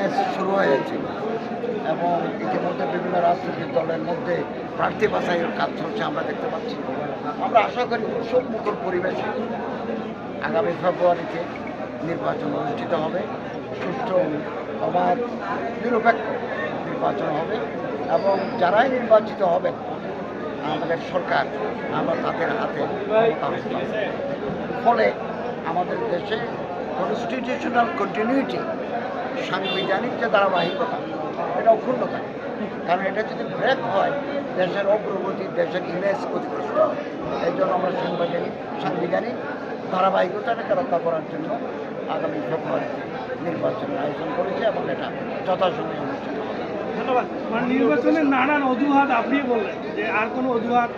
Match শুরু হয়েছে এবং ইতিমধ্যে বিভিন্ন রাজনৈতিক দলের মধ্যে প্রার্থী বাছাইয়ের কাজ চলছে আমরা দেখতে পাচ্ছি। আমরা আশা করি উৎসব মুখর পরিবেশে আগামী ফেব্রুয়ারিতে নির্বাচন অনুষ্ঠিত হবে। সুষ্ঠু অবাধ নিরপেক্ষ নির্বাচন হবে এবং যারাই নির্বাচিত হবে আমাদের সরকার আমরা তাদের হাতে ফলে আমাদের দেশে কনস্টিটিউশনাল কন্টিনিউটি সাংবিধানিক যে ধারাবাহিকতা, এটা অক্ষুণ্ণ থাকে কারণ এটা যদি ব্রেক হয়, দেশের অগ্রগতি, দেশের ইমেজ ক্ষতিগ্রস্ত হয় এই জন্য আমরা সাংবিধানিক সাংবিধানিক ধারাবাহিকতাটাকে রক্ষা করার জন্য আগামী ফেব্রুয়ারিতে নির্বাচনের আয়োজন করেছি এবং এটা যথাসময়ে অনুষ্ঠিত হবে। ধন্যবাদ। মানে নির্বাচনের নানান অজুহাত আপনি বললেন যে আর কোনো অজুহাত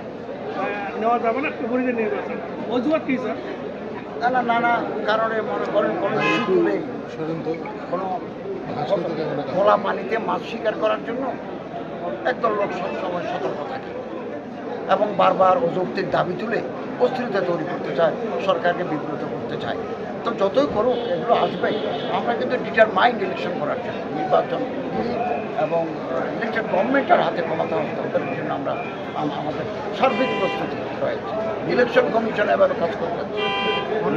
নেওয়া যাবে না ফেব্রুয়ারিতে নির্বাচন। অজুহাত কি, স্যার? নানা নানা কারণে মনে করেন কোনো ইস্যু তুলে কোনো খোলা পানিতে মাছ শিকার করার জন্য একদল লোক সবসময় সতর্ক থাকে এবং বারবার অযৌক্তিক দাবি তুলে অস্থিরতা তৈরি করতে চায় সরকারকে বিব্রত করতে চায়। তো যতই করুক এগুলো আসবেই আমরা কিন্তু ডিটারমাইন্ড ইলেকশন করার জন্য নির্বাচন এবং ইলেকশন গভর্নমেন্টের হাতে ক্ষমতা হস্তান্তরের জন্য আমরা আমাদের সার্বিক প্রস্তুতি রয়েছে ইলেকশন কমিশন এভাবে কাজ করতে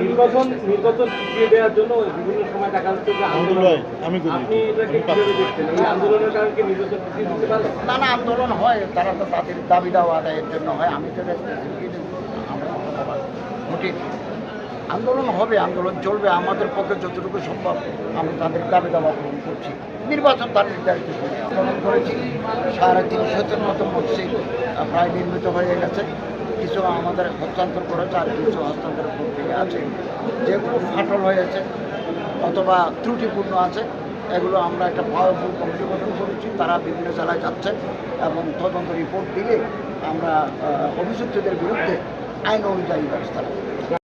নির্বাচন নির্বাচন দেওয়ার জন্য বিভিন্ন সময় দেখা যাচ্ছে যে আন্দোলন আমি করি। আপনি এটাকে কীভাবে দেখছেন? এই আন্দোলনের কারণে কি নির্বাচন পিছিয়ে দিতে পারে নানা আন্দোলন হয় তারা তো তাদের দাবি দাওয়া আদায়ের জন্য হয়। আমি তো। আন্দোলন হবে আন্দোলন চলবে। আমাদের পক্ষে যতটুকু সম্ভব আমি তাদের দাবি দাওয়া পূরণ করছি। নির্বাচন তার নির্ধারিত আন্দোলন করেছি। সাড়ে তিনশোতের মতো মসজিদ প্রায় নির্মিত হয়ে গেছে। কিছু আমাদের হস্তান্তর করেছে আর কিছু হস্তান্তর প্রক্রিয়া আছে। যেগুলো ফাটল হয়েছে অথবা ত্রুটিপূর্ণ আছে, এগুলো আমরা একটা পাওয়ারফুল কমিটি গঠন করেছি। তারা বিভিন্ন জেলায় যাচ্ছে এবং তদন্ত রিপোর্ট দিলে আমরা অভিযুক্তদের বিরুদ্ধে আইন অনুযায়ী ব্যবস্থা